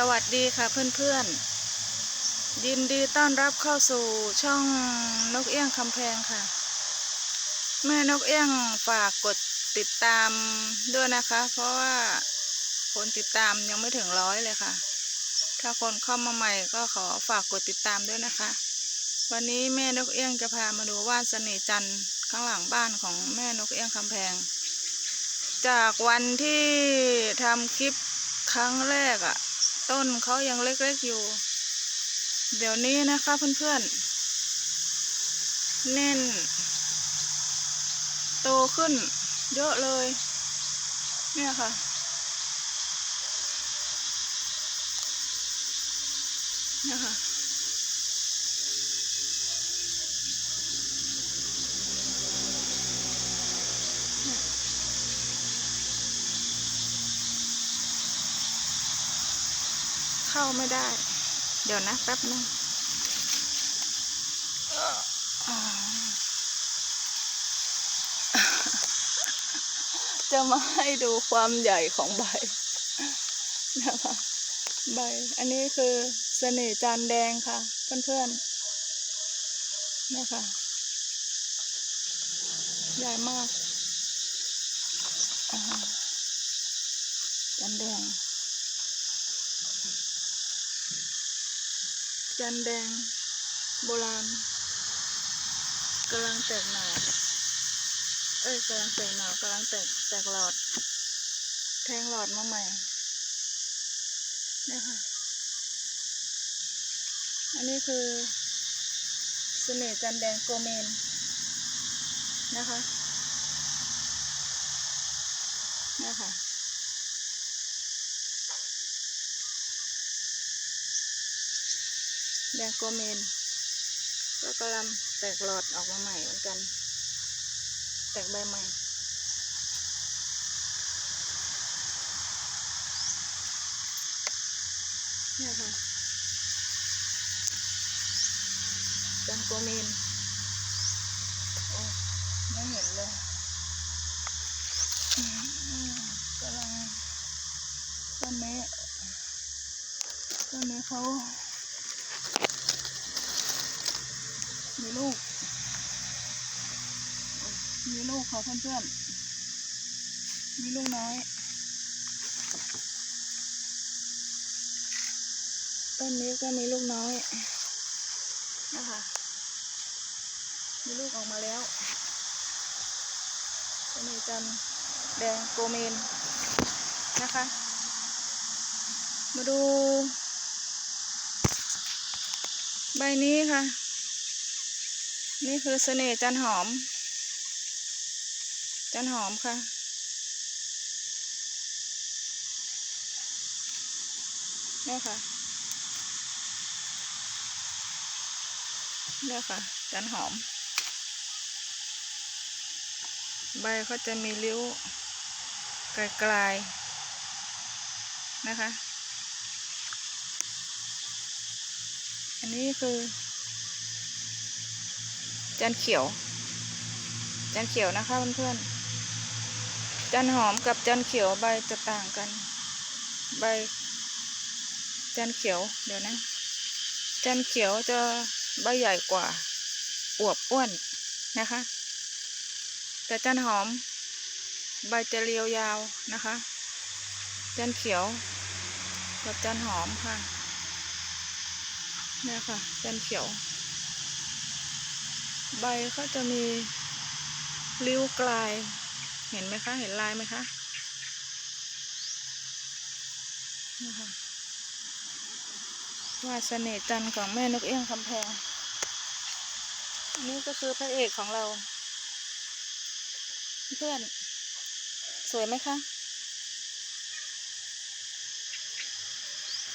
สวัสดีค่ะเพื่อนๆ ยินดีต้อนรับเข้าสู่ช่องนกเอี้ยงคำแพงค่ะ แม่นกเอี้ยงฝากกดติดตามด้วยนะคะ เพราะว่าคนติดตามยังไม่ถึงร้อยเลยค่ะ ถ้าคนเข้ามาใหม่ก็ขอฝากกดติดตามด้วยนะคะ วันนี้แม่นกเอี้ยงจะพามาดูว่านเสน่ห์จันทร์ข้างหลังบ้านของแม่นกเอี้ยงคำแพง จากวันที่ทำคลิปครั้งแรกอะ่ะ ต้นเขายังเล็กๆอยู่ เดี๋ยวนี้นะคะเพื่อนๆแน่น โตขึ้นเยอะเลย เนี่ยค่ะ เนี่ยค่ะ เข้าไม่ได้ เดี๋ยวนะแป๊บนึงอ่าจะมาให้ดูความใหญ่ของใบนะคะใบ อันนี้คือเสน่ห์จานแดงค่ะ เพื่อนๆนี่ค่ะ ใหญ่มากจานแดง จันแดง โบราณกำลังแตกหน่อเอ้ยกำลังแตกหน่อกำลังแตกแตกหลอด แทงหลอดมาใหม่เนี่ยค่ะอันนี้คือเสน่ห์จันแดงโกเมนนะคะเนี่ยค่ะ แดงโกเมน ก็กำลังแตกหลอดออกมาใหม่เหมือนกัน แตกใบใหม่ เนี่ยค่ะจันโกเมน โอ้ไม่เห็นเลยกำลังต้นนี้ต้นนี้เขา มีลูก มีลูกค่ะเพื่อนๆ มีลูกน้อย ต้นนี้ก็มีลูกน้อยนะคะ มีลูกออกมาแล้วก็มีจันแดงโกเมนนะคะ มาดู ใบนี้ค่ะ นี่คือเสน่ห์จันหอม จันหอมค่ะเนี่ยค่ะเนี่ยค่ะ จันหอม ใบเขาจะมีริ้วไกลๆนะคะ อันนี้คือ จันเขียว จันเขียวนะคะเพื่อนๆ จันหอมกับจันเขียวใบจะต่างกัน ใบ จันเขียวเดี๋ยวนะ จันเขียวจะใบใหญ่กว่า อวบอ้วนนะคะ แต่จันหอม ใบจะเรียวยาวนะคะ จันเขียวกับจันหอมค่ะเนี่ยค่ะจันเขียว ใบเขาจะมีริ้วกลาย เห็นไหมคะ เห็นลายไหมคะว่าเสน่ห์จันทร์ของแม่นกเอี้ยงคำแพง อันนี้ก็คือพระเอกของเรา เพื่อน สวยไหมคะ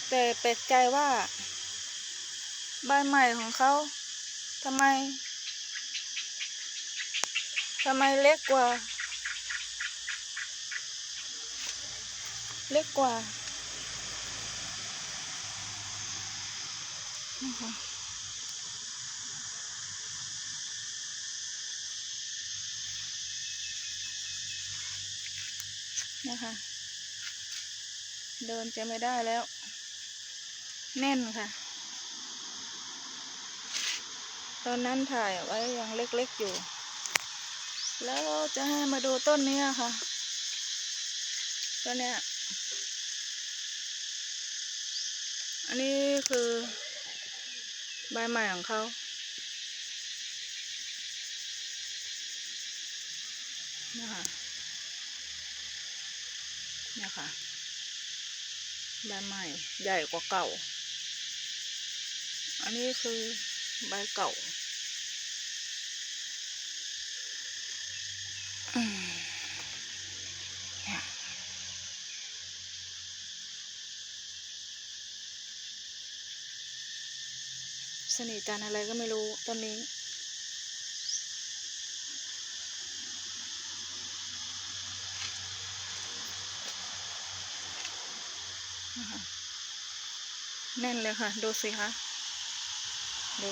แต่แปลกใจว่า ใบใหม่ของเขาทำไมทำไมเล็กกว่า เล็กกว่านะคะนะคะ เดินจะไม่ได้แล้ว แน่นค่ะ ตอนนั้นถ่ายไว้ยังเล็กๆอยู่ แล้วจะให้มาดูต้นนี้ค่ะต้นเนี้ย อันนี้คือใบใหม่ของเขาเนี่ยค่ะ เนี่ยค่ะ ใบใหม่ใหญ่กว่าเก่า อันนี้คือใบเก่าอืมเนี่ยส นิทจันอะไรก็ไม่รู้ต้นนี้ แน่นเลยค่ะ ดูสิคะ ดู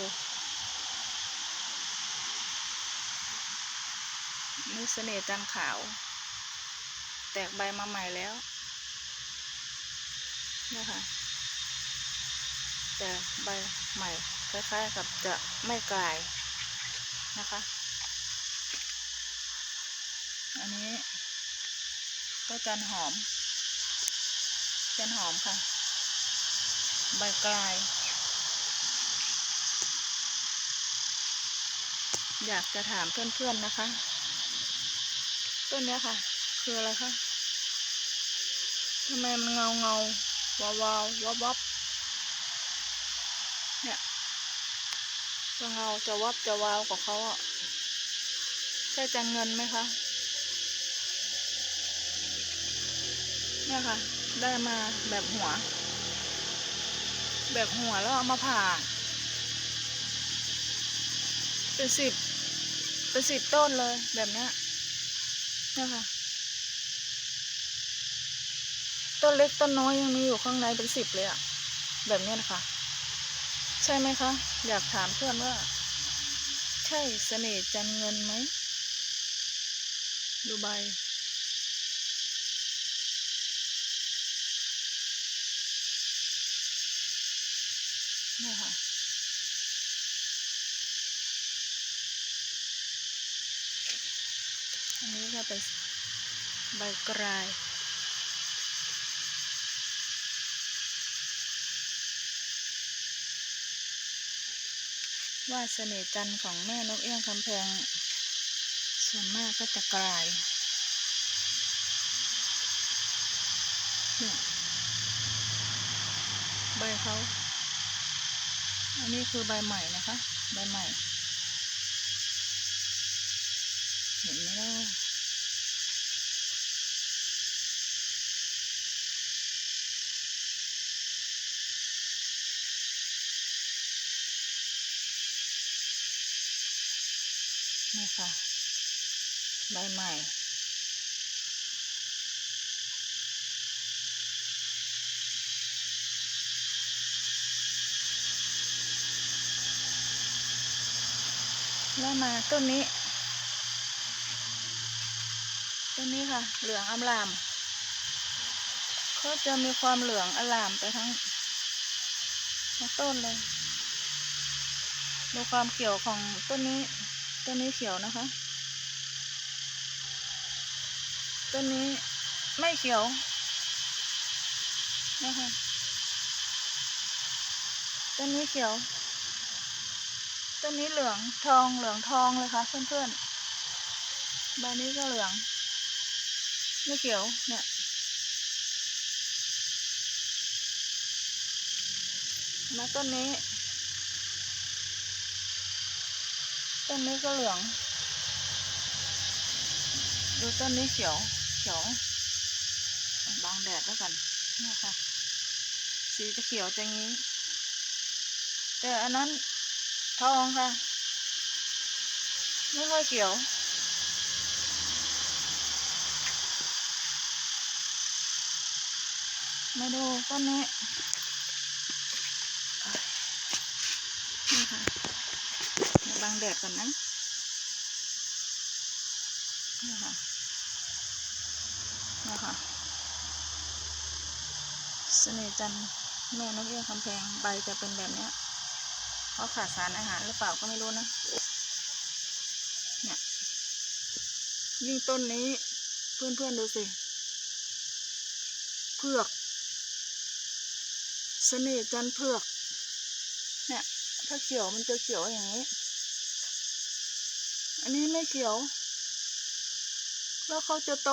นี่เสน่ห์จันขาว แตกใบมาใหม่แล้วนะคะแต่ใบใหม่ คล้ายๆกับจะไม่กลายนะคะ อันนี้ก็จันหอม จันหอมค่ะ ใบกลาย อยากจะถามเพื่อนๆนะคะ ต้นเนี้ยค่ะ คืออะไรคะทำไมมันเงาเงาวาวาววับวับเนี่ย จะเงาจะวับจะวาวกับเขาอะใช่จันเงินไหมคะเนี่ยค่ะ ได้มาแบบหัว แบบหัวแล้วเอามาผ่า เป็นสิบเป็นสิบต้นเลยแบบเนี้ยเนี่ยค่ะ ต้นเล็กต้นน้อยยังมีอยู่ข้างในเป็นสิบเลยอะแบบนี้นะคะ ใช่ไหมคะ อยากถามเพื่อนว่า ใช่เสน่ห์จันเงินไหมดูใบเนี่ค่ะอันนี้ก็เป็นใบกราย ว่าเสน่ห์จันทร์ของแม่นกเอี้ยงคำแพง ส่วนมากก็จะกลายเนี่ยใบเขาอันนี้คือใบใหม่นะคะ ใบใหม่ เห็นไหมล่ะ นี่ค่ะ ใบใหม่ แล้วมาต้นนี้ ต้นนี้ค่ะ เหลืองอลามเขาจะมีความเหลืองอลามไปทั้งทั้งต้นเลย ดูความเขียวของต้นนี้ ต้นนี้เขียวนะคะ ต้นนี้ไม่เขียวนะคะต้นนี้เขียว ต้นนี้เหลืองทองเหลืองทองเลยค่ะเพื่อนๆ ใบนี้ก็เหลือง ไม่เขียวเนี่ยมาต้นนี้ ต้นนี้ก็เหลือง ดูต้นนี้เขียว เขียวบังแดดแล้วกันนี่ค่ะ สีจะเขียวจะงี้ แต่อันนั้นทองค่ะ ไม่ค่อยเขียวมาดูต้นนี้ค่ะ เดี๋ยวบังแดดก่อนนะนี่ค่ะนี่ค่ะเสน่จันแม่นกเอี้ยงคำแพงใบจะเป็นแบบเนี้ยเพราะขาดสารอาหารหรือเปล่าก็ไม่รู้นะเนี่ยยิ่งต้นนี้เพื่อนๆดูสิเผือกเสน่จันเผือกเนี่ยถ้าเขียวมันจะเขียวอย่างนี้ อันนี้ไม่เขียว แล้วเขาจะโต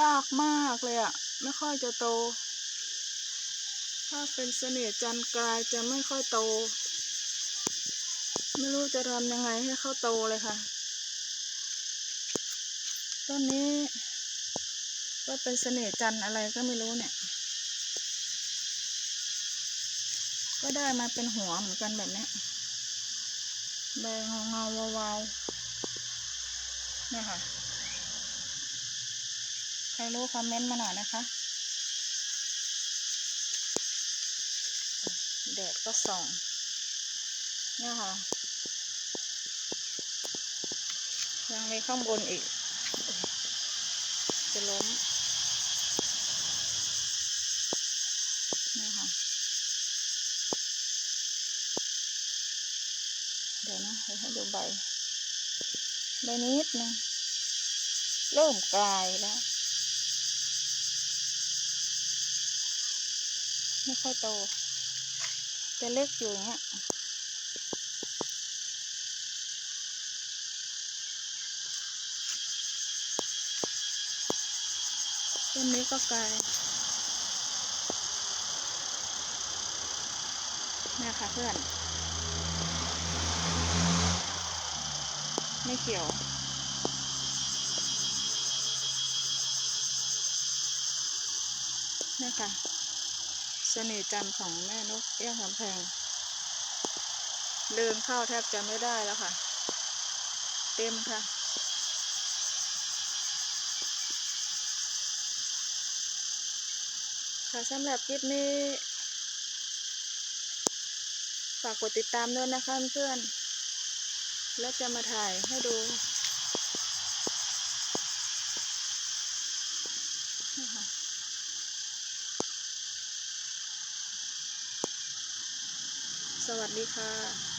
ยากมากเลยอะไม่ค่อยจะโต ถ้าเป็นเสน่ห์จันกลายจะไม่ค่อยโต ไม่รู้จะทำยังไงให้เขาโตเลยค่ะ ต้นนี้ ก็เป็นเสน่ห์จันอะไรก็ไม่รู้เนี่ยก็ได้มาเป็นหัวเหมือนกันแบบนี้ใบเงาเงาๆวาว เนี่ยค่ะ ใครรู้คอมเมนต์มาหน่อยนะคะ แดดก็ส่องเนี่ยค่ะ ยังมีข้างบนอีก จะล้มเนี่ยค่ะ เดี๋ยวนะให้ดูใบ ใบนิดนึงเริ่มกลายแล้ว ไม่ค่อยโตจะเล็กอยู่เงี้ยต้นนี้ก็กลายนี่ค่ะเพื่อน ไม่เขียว นี่ค่ะเสน่ห์จันของแม่นกเอี้ยงคำแพงเดินเข้าแทบจะไม่ได้แล้วค่ะ เต็มค่ะค่ะสำหรับคลิปนี้ ฝากกดติดตามด้วยนะคะเพื่อน แล้วจะมาถ่ายให้ดูสวัสดีค่ะ